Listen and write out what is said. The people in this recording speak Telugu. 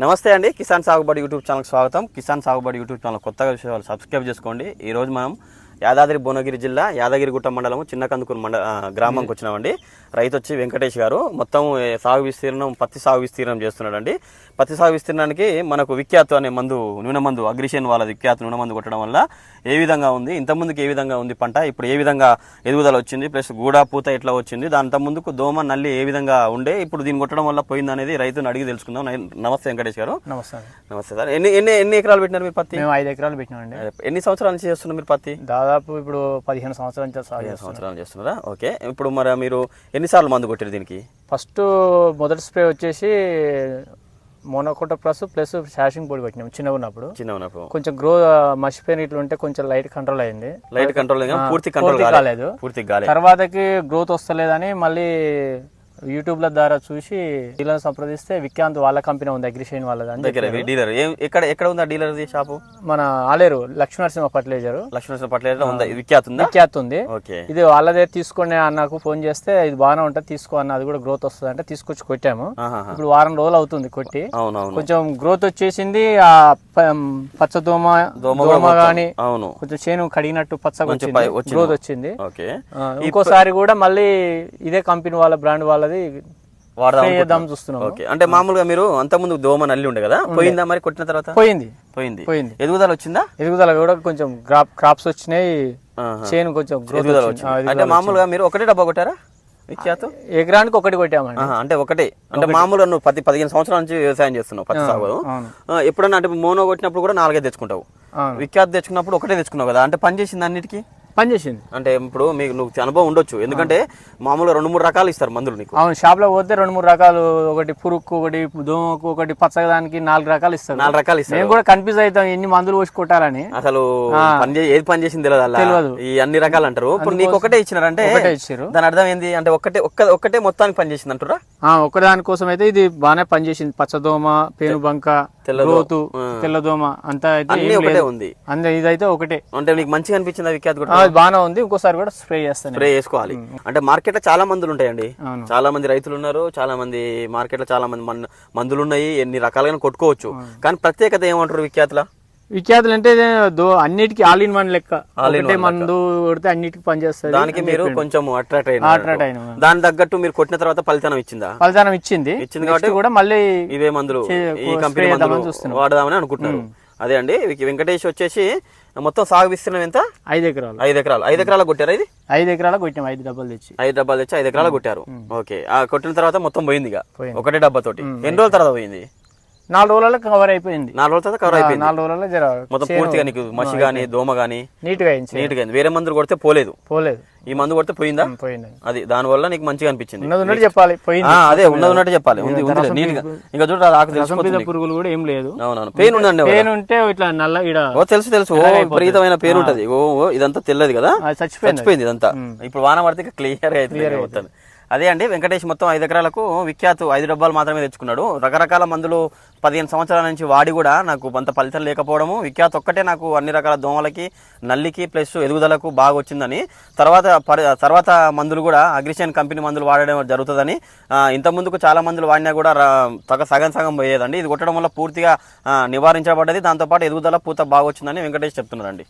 నమస్తే అండి కిసాన్ సాగుబడి యూట్యూబ్ ఛానల్కి స్వాగతం. కిసాన్ సాగుబడి యూట్యూబ్ ఛానల్ కొత్తగా విషయాలు సబ్స్క్రైబ్ చేసుకోండి. ఈ రోజు మనం యాదాద్రి భువనగిరి జిల్లా యాదగిరిగుట్ట మండలం చిన్నకందుకూరు మండ గ్రామంకి వచ్చినామండి. రైతు వచ్చి వెంకటేష్ గారు. మొత్తం సాగు విస్తీర్ణం పత్తి సాగు విస్తీర్ణం చేస్తున్నాడండి. పత్తి సాగు విస్తీర్ణానికి మనకు విఖ్యాత్ అనే మందు నూనె మందు అగ్రిషన్ వాళ్ళ విఖ్యాత్ నూనె మందు కొట్టడం వల్ల ఏ విధంగా ఉంది ఇంతకుముందుకు ఏ విధంగా ఉంది పంట ఇప్పుడు ఏ విధంగా ఎదుగుదల వచ్చింది ప్లస్ గూడ పూత ఎట్లా వచ్చింది దాని ముందుకు దోమ నల్లి ఏ విధంగా ఉండే ఇప్పుడు దీన్ని కొట్టడం వల్ల పోయింది అనేది రైతుని అడిగి తెలుసుకుందాం. నమస్తే వెంకటేష్ గారు. నమస్తే. నమస్తే సార్. ఎన్ని ఎన్ని ఎన్ని ఎకరాలు పెట్టినారు మీరు పత్తి? ఐదు ఎకరాలు పెట్టినామండి. ఎన్ని సంవత్సరాల నుంచి చేస్తున్నారు మీరు పత్తి? దాదాపు ఇప్పుడు పదిహేను సంవత్సరాల నుంచి సాగు పదిహేను చేస్తున్నాం. సంవత్సరాలు చేస్తున్నారా? ఓకే. ఇప్పుడు మరి మీరు ఎన్నిసార్లు మందు కొట్టారు దీనికి? ఫస్ట్ మొదటి స్ప్రే వచ్చేసి మోనోకోట ప్లస్ ప్లస్ శాషింగ్ పొడి కొట్టినాం చిన్నగా ఉన్నప్పుడు. చిన్న ఉన్నప్పుడు. కొంచెం గ్రో మర్చిపోయిన ఇట్లా ఉంటే కొంచెం లైట్ కంట్రోల్ అయింది. లైట్ కంట్రోల్ పూర్తి కంట్రోల్ పూర్తి కాలేదు. కాలేదు. పూర్తి కాలేదు. తర్వాతకి గ్రోత్ వస్తలేదని మళ్ళీ యూట్యూబ్ల ద్వారా చూసి డీలర్ సంప్రదిస్తే విక్రాంత్ వాళ్ళ కంపెనీ ఉంది అగ్రిషైన్ వాళ్ళది దగ్గర డీలర్. ఎక్కడ ఎక్కడ ఉందా డీలర్ షాపు? మన ఆలేరు లక్ష్మీనరసింహ ఫర్టిలైజర్. లక్ష్మణ పట్ల ఉందా? విఖ్యాత్ ఉందా? విఖ్యాత్ ఉంది. ఇది వాళ్ళదే తీసుకునే అన్నకు ఫోన్ చేస్తే ఇది బాగానే ఉంటుంది తీసుకో అన్న అది కూడా గ్రోత్ వస్తుంది అంటే తీసుకొచ్చి కొట్టాము. ఇప్పుడు వారం రోజులు అవుతుంది కొట్టి. కొంచెం గ్రోత్ వచ్చేసింది ఆ ప- పచ్చదోమ దోమ దోమ గాని అవును. కొంచెం చేను కడిగినట్టు పచ్చగా. గ్రోత్ వచ్చింది. ఇంకోసారి కూడా మళ్ళీ ఇదే కంపెనీ వాళ్ళ బ్రాండ్ వాళ్ళది వాడదాం spray చేద్దాం చూస్తున్నాం ఓకే. అంటే మామూలుగా మీరు అంత ముందు దోమ నల్లి ఉండే కదా? పోయిందా మరి కొట్టిన తర్వాత? పోయింది. పోయింది. పోయింది. ఎదుగుదల వచ్చిందా? ఎదుగుదల కూడా కొంచెం క్రాప్ క్రాప్స్ వచ్చినాయి. చేను కొంచెం ఎదుగుదల వచ్చింది. అంటే మామూలుగా మీరు ఒకటే డబ్బా కొట్టారా? విఖ్యాత్? ఎకరానికి ఒకటి కొట్టామండి. అంటే ఒకటే. అంటే మామూలుగా నువ్వు పది పదిహేను సంవత్సరాల నుంచి వ్యవసాయం చేస్తున్నావు పత్తి సాగు ఎప్పుడన్నా అంటే మోనో కొట్టినప్పుడు కూడా నాలుగే తెచ్చుకుంటావు. విఖ్యాత్ తెచ్చుకున్నప్పుడు ఒకటే తెచ్చుకున్నావు కదా? అంటే పని చేసింది అన్నిటికీ? పనిచేసింది. అంటే ఇప్పుడు మీకు నువ్వు అనుభవం ఉండొచ్చు. ఎందుకంటే మామూలుగా రెండు మూడు రకాలు ఇస్తారు మందులు నీకు. అవును షాప్లో పోతే రెండు మూడు రకాలు ఒకటి పురుక్కు ఒకటి దోమకు ఒకటి పచ్చదానికి నాలుగు రకాలు ఇస్తారు. నాలుగు రకాలు ఇస్తారు. మేము కూడా కన్ఫ్యూజ్ అవుతాం ఎన్ని మందులు పోసి కొట్టాలని. అసలు పని ఏది పని చేసింది తెలియదు అలా. ఈ అన్ని రకాలు అంటారు. ఇప్పుడు నీకు ఒకటే ఇచ్చినారంటే ఒకటే ఇచ్చారు దాని అర్థం ఏంది? అంటే ఒక్కటే ఒక్క ఒక్కటే మొత్తానికి పని చేసింది అంటారా ఒకదాని కోసం అయితే ఇది బాగానే పనిచేసింది పచ్చదోమ పేనుబంక తెల్లదో- గ్రోతు తెల్లదోమ అంతా అయితే ఒకటే. ఉంది. అంతే ఇదైతే ఒకటే. అంటే నీకు మంచిగా అనిపించింది విఖ్యాత్ కూడా బాగానే ఉంది. ఇంకోసారి కూడా స్ప్రే చేస్తాను స్ప్రే చేసుకోవాలి. అంటే మార్కెట్లో చాలా మందులు ఉంటాయండి. చాలా మంది రైతులు ఉన్నారు. చాలా మంది మార్కెట్లో చాలా మంది మందులు ఉన్నాయి. ఎన్ని రకాలుగా కొట్టుకోవచ్చు. కానీ ప్రత్యేకత ఏమంటారు విఖ్యాతుల? విఖ్యాతులు అంటే అన్నిటికీ ఆల్ ఇన్ వన్ లెక్క. ఒకటే మందు కొడితే అన్నిటికీ పనిచేస్తుంది దానికి మీరు కొంచెం అట్రాక్ట్ అయినారు. అట్రాక్ట్ అయినా దాని తగ్గట్టు మీరు కొట్టిన తర్వాత ఫలితం ఇచ్చిందా? ఫలితానం ఇచ్చింది. ఇచ్చింది కాబట్టి కూడా మళ్ళీ ఇవే మందులు. ఈ కంపెనీ మందులు. వాడదామని అనుకుంటున్నారు. అదే అండి వెంక- వెంకటేష్ వచ్చేసి మొత్తం సాగు విస్తీర్ణం ఎంత? ఐదు ఎకరాలు. ఐదు ఎకరాలు. ఐదు ఎకరాలు కొట్టారా ఇది? ఐదు ఎకరాల కొట్టాం ఐదు డబ్బాలు తెచ్చి. ఐదు డబ్బాలు తెచ్చి ఐదు ఎకరాలు కొట్టారు. ఓకే. ఆ కొట్టిన తర్వాత మొత్తం పోయింది. ఇక. ఒకటే డబ్బా తోటి. ఎన్ని రోజుల తర్వాత పోయింది? నాలుగు రోజులలో కవర్ అయిపోయింది. నాలుగు రోజుల తర్వాత కవర్ అయిపోయింది. నాలుగు రోజులలో జర మొత్తం పూర్తిగా నీకు మసి గానీ దోమ గానీ నీట్గా అయింది నీట్గా అయింది. వేరే మందులు కొడితే పోలేదు. పోలేదు. ఈ మందు కొడితే పోయిందా? పోయింది. అది దాని వల్ల నీకు మంచిగా అనిపించింది. ఉన్నది ఉన్నట్టు చెప్పాలి. పోయింది. అదే ఉన్నది ఉన్నట్టు చెప్పాలి. ఉంది ఉంది నీట్గా. ఇంకా చూడ ఆకు మీద పురుగులు కూడా ఏం లేదు. అవునవును. పెయిన్ ఉందండి పెయిన్ ఉంటే ఇట్లా నల్ల ఇడ ఓ తెలుసు తెలుసు. ఓ విపరీతమైన పేరు ఉంటది. ఓ ఇదంతా తెల్లది కదా? చచ్చిపోయింది ఇదంతా. ఇప్పుడు వాన పడితే క్లియర్ అవుతుంది మొత్తం. అదే అండి వెంకటేష్ మొత్తం ఐదు ఎకరాలకు విఖ్యాత్ ఐదు డబ్బాలు మాత్రమే తెచ్చుకున్నాడు. రకరకాల మందులు పదిహేను సంవత్సరాల నుంచి వాడి కూడా నాకు అంత ఫలితం లేకపోవడము. విఖ్యాత్ ఒక్కటే నాకు అన్ని రకాల దోమలకి నల్లికి ప్లస్ ఎదుగుదలకు బాగా వచ్చిందని. తర్వాత తర్వాత మందులు కూడా అగ్రిషన్ కంపెనీ మందులు వాడడం జరుగుతుందని. ఇంత ముందుకు చాలా మందులు వాడినా కూడా తగ సగం సగం పోయేదండి. ఇది కొట్టడం వల్ల పూర్తిగా నివారించబడ్డది. దాంతోపాటు ఎదుగుదల పూత బాగా వచ్చిందని వెంకటేష్ చెప్తున్నారండి